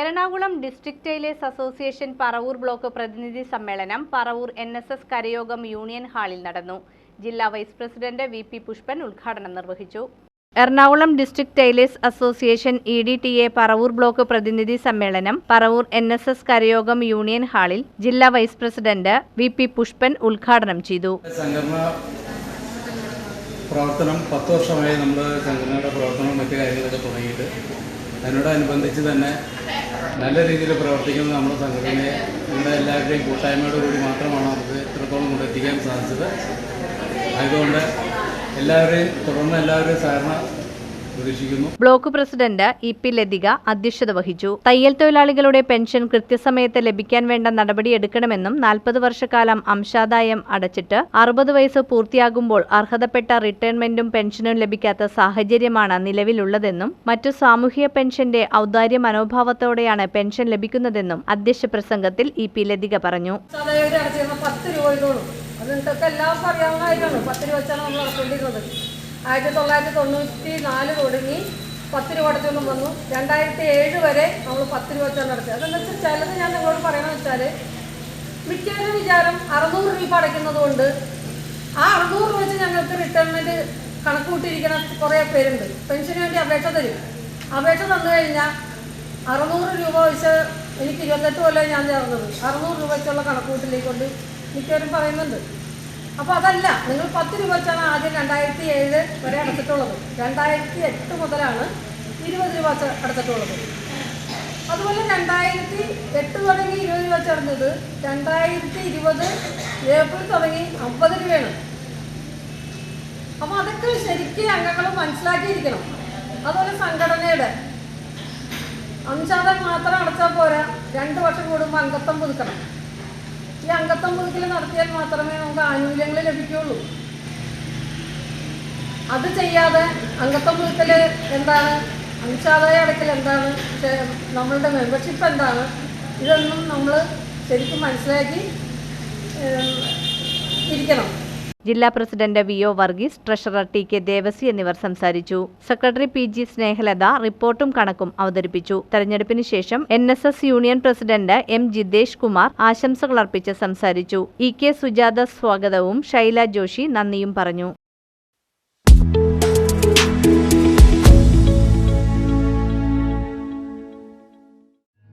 Ernakulam district tailors association Paravur block പ്രതിനിധി സമ്മേളനം Paravur N S S കരയോഗം യൂണിയൻ ഹാളിൽ നടന്നു. ജില്ലാ vice president V P Pushpan ഉദ്ഘാടനം നിർവഹിച്ചു. Ernakulam district tailors association E D T A Paravur block പ്രതിനിധി സമ്മേളനം പറവൂർ എൻ എസ് എസ് കരയോഗം യൂണിയൻ ഹാളിൽ ജില്ലാ vice president V P Pushpan ഉദ്ഘാടനം ചെയ്തു. പ്രവർത്തനം പത്ത് വർഷമായി നമ്മൾ സംഘടനയുടെ പ്രവർത്തനവും മറ്റു കാര്യങ്ങളൊക്കെ തുടങ്ങിയിട്ട് അതിനോടനുബന്ധിച്ച് തന്നെ നല്ല രീതിയിൽ പ്രവർത്തിക്കുന്ന നമ്മുടെ സംഘടനയെ നമ്മുടെ എല്ലാവരുടെയും കൂട്ടായ്മയോട് കൂടി മാത്രമാണ് നമുക്ക് ഇത്രത്തോളം കൊണ്ട് എത്തിക്കാൻ സാധിച്ചത്. അതുകൊണ്ട് എല്ലാവരെയും തുടർന്ന് എല്ലാവരുടെയും സഹകരണം പ്രതീക്ഷിക്കുന്നു block president E P Lathika അധ്യക്ഷത വഹിച്ചു. തയ്യൽ തൊഴിലാളികളുടെ പെൻഷൻ കൃത്യസമയത്ത് ലഭിക്കാൻ വേണ്ട നടപടിയെടുക്കണമെന്നും നാൽപ്പത് വർഷക്കാലം അംശാദായം അടച്ചിട്ട് അറുപത് വയസ്സ് പൂർത്തിയാകുമ്പോൾ അർഹതപ്പെട്ട റിട്ടയർമെന്റും പെൻഷനും ലഭിക്കാത്ത സാഹചര്യമാണ് നിലവിലുള്ളതെന്നും മറ്റു സാമൂഹിക പെൻഷന്റെ ഔദാര്യ മനോഭാവത്തോടെയാണ് പെൻഷൻ ലഭിക്കുന്നതെന്നും അധ്യക്ഷ പ്രസംഗത്തിൽ ഇ പി ലതിക പറഞ്ഞു. പത്ത് അത് നിങ്ങൾക്കൊക്കെ എല്ലാവർക്കും അറിയാവുന്ന കാര്യമാണ്. പത്ത് രൂപ വെച്ചാണ് നമ്മൾ അടച്ചുകൊണ്ടിരുന്നത് ആയിരത്തി തൊള്ളായിരത്തി തൊണ്ണൂറ്റി നാല് തുടങ്ങി പത്ത് രൂപ അടച്ചുകൊണ്ടും വന്നു. രണ്ടായിരത്തി ഏഴ് വരെ നമ്മൾ പത്ത് രൂപ വെച്ചാണ് അടച്ചത്. അതെന്ന് വെച്ചാൽ ചിലത് ഞാൻ നിങ്ങളോട് പറയണമെന്ന് വെച്ചാൽ മിക്കവരും വിചാരം അറുന്നൂറ് രൂപ അടയ്ക്കുന്നത് കൊണ്ട് ആ അറുന്നൂറ് രൂപ വെച്ച് ഞങ്ങൾക്ക് റിട്ടയർമെന്റ് കണക്ക് കൂട്ടിയിരിക്കുന്ന കുറേ പേരുണ്ട്. പെൻഷന് വേണ്ടി അപേക്ഷ തരും. അപേക്ഷ തന്നു കഴിഞ്ഞാൽ അറുന്നൂറ് രൂപ വെച്ച് എനിക്ക് ഇരുപത്തെട്ട് കൊല്ലം ഞാൻ ചേർന്നത്. അറുന്നൂറ് രൂപ വെച്ചുള്ള കണക്കൂട്ടിലേക്ക് കൊണ്ട് മിക്കവരും പറയുന്നുണ്ട്. അപ്പോൾ അതല്ല നിങ്ങൾ പത്ത് രൂപ വെച്ചാണ് ആദ്യം രണ്ടായിരത്തി ഏഴ് വരെ അടച്ചിട്ടുള്ളത്. രണ്ടായിരത്തി എട്ട് മുതലാണ് ഇരുപത് രൂപ അടച്ചിട്ടുള്ളത്. അതുപോലെ രണ്ടായിരത്തി എട്ട് തുടങ്ങി ഇരുപത് രൂപ ചടഞ്ഞത് രണ്ടായിരത്തി ഇരുപത് ഏപ്രിൽ തുടങ്ങി അമ്പത് രൂപയാണ്. അപ്പോൾ അതൊക്കെ ശരിക്കും അംഗങ്ങൾ മനസ്സിലാക്കിയിരിക്കണം. അതുപോലെ സംഘടനയുടെ അഞ്ചാതം മാത്രം അടച്ചാൽ പോരാ രണ്ട് വർഷം കൂടുമ്പോൾ അംഗത്വം പുതുക്കണം ഈ അംഗത്വം പുതുക്കൽ നടത്തിയാൽ മാത്രമേ നമുക്ക് ആനുകൂല്യങ്ങൾ ലഭിക്കുകയുള്ളൂ. അത് ചെയ്യാതെ അംഗത്വം പുതുക്കൽ എന്താണ് അംശാദായ അടക്കൽ എന്താണ് നമ്മളുടെ മെമ്പർഷിപ്പ് എന്താണ് ഇതൊന്നും നമ്മൾ ശരിക്കും മനസ്സിലാക്കി ഇരിക്കണം. ജില്ലാ president V O Varghese treasurer T K Devasi എന്നിവർ സംസാരിച്ചു. സെക്രട്ടറി പി ജി സ്നേഹലത റിപ്പോർട്ടും കണക്കും അവതരിപ്പിച്ചു. തെരഞ്ഞെടുപ്പിന് ശേഷം N S S union president M Jitesh Kumar ആശംസകൾ അർപ്പിച്ച് സംസാരിച്ചു. ഇ കെ സുജാത സ്വാഗതവും ഷൈല ജോഷി നന്ദിയും പറഞ്ഞു.